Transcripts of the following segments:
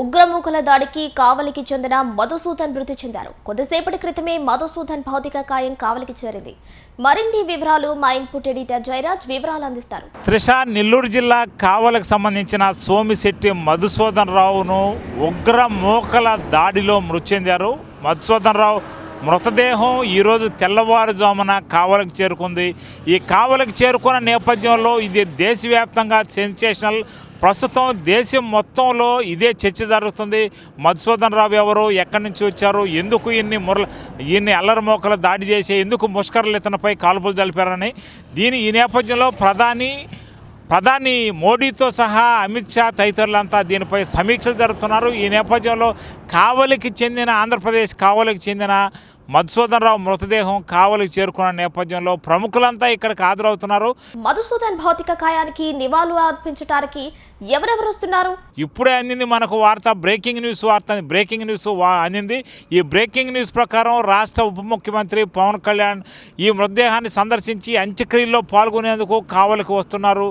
ఉగ్రమూకల దాడికి కావలికి చెందిన మధుసూదన్ మృతి చెందారు. కొద్దిసేపటి క్రితమే మధుసూదన్ భౌతిక కాయం కావలికి చేరింది. మరిన్ని వివరాలు మా ఇన్పుట్ ఎడిటర్ జయరాజ్ వివరాలు అందిస్తారు. త్రిష నెల్లూరు జిల్లా కావలకు సంబంధించిన సోమిశెట్టి మధుసూదన్ రావును ఉగ్ర దాడిలో మృతి చెందారు. మధుసూదన్ రావు మృతదేహం ఈరోజు తెల్లవారుజామున కావలకు చేరుకుంది. ఈ కావలకు చేరుకున్న నేపథ్యంలో ఇది దేశవ్యాప్తంగా సెన్సేషనల్ ప్రస్తుతం దేశం మొత్తంలో ఇదే చర్చ జరుగుతుంది. మధుసూదన్ రావు ఎవరు ఎక్కడి నుంచి వచ్చారు ఎందుకు ఇన్ని మురళ ఇన్ని అల్లరి మోకలు దాడి చేసి ఎందుకు ముష్కరలు ఇతనిపై కాల్పులు జరిపారని దీని ఈ నేపథ్యంలో ప్రధాని ప్రధాని మోడీతో సహా అమిత్ షా తదితరులంతా దీనిపై సమీక్షలు జరుపుతున్నారు. ఈ నేపథ్యంలో కావలికి చెందిన ఆంధ్రప్రదేశ్ కావలికి చెందిన మధుసూదన్ రావు మృతదేహం కావలికి చేరుకున్న నేపథ్యంలో ప్రముఖులంతా ఇక్కడికి హాజరవుతున్నారు. మధుసూదన్ భౌతిక కాయానికి నివాళులు అర్పించడానికి ఎవరెవరు వస్తున్నారు? ఇప్పుడే అందింది మనకు వార్త బ్రేకింగ్ న్యూస్ వార్త బ్రేకింగ్ న్యూస్ అందింది. ఈ బ్రేకింగ్ న్యూస్ ప్రకారం రాష్ట్ర ఉప ముఖ్యమంత్రి పవన్ కళ్యాణ్ ఈ మృతదేహాన్ని సందర్శించి అంత్యక్రియల్లో పాల్గొనేందుకు కావలికి వస్తున్నారు.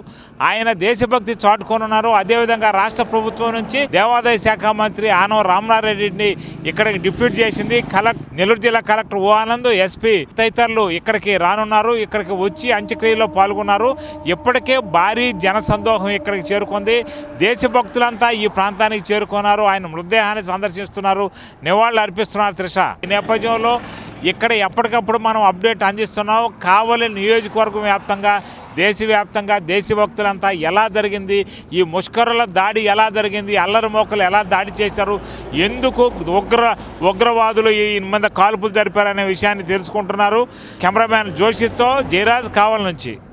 ఆయన దేశభక్తి చాటుకోనున్నారు. అదేవిధంగా రాష్ట్ర ప్రభుత్వం నుంచి దేవాదాయ శాఖ మంత్రి ఆనవ రామనారెడ్డిని ఇక్కడికి డిప్యూట్ చేసింది. కలెక్ట్ నెల్లూరు జిల్లా కలెక్టర్ ఓ ఆనంద్ ఎస్పీ తదితరులు ఇక్కడికి రానున్నారు. ఇక్కడికి వచ్చి అంత్యక్రియలో పాల్గొన్నారు. ఇప్పటికే భారీ జనసందోహం ఇక్కడికి చేరుకుంది. దేశభక్తులంతా ఈ ప్రాంతానికి చేరుకున్నారు. ఆయన మృతదేహాన్ని సందర్శిస్తున్నారు. నివాళులు అర్పిస్తున్నారు త్రిష. ఈ నేపథ్యంలో ఇక్కడ ఎప్పటికప్పుడు మనం అప్డేట్ అందిస్తున్నాం. కావలి నియోజకవర్గం వ్యాప్తంగా దేశవ్యాప్తంగా దేశభక్తులంతా ఎలా జరిగింది? ఈ ముష్కరుల దాడి ఎలా జరిగింది? అల్లరి మోకలు ఎలా దాడి చేశారు? ఎందుకు ఉగ్ర ఉగ్రవాదులు ఈ మీద కాల్పులు జరిపారనే విషయాన్ని తెలుసుకుంటున్నారు. కెమెరామ్యాన్ జోషితో జయరాజ్ కావల్ నుంచి.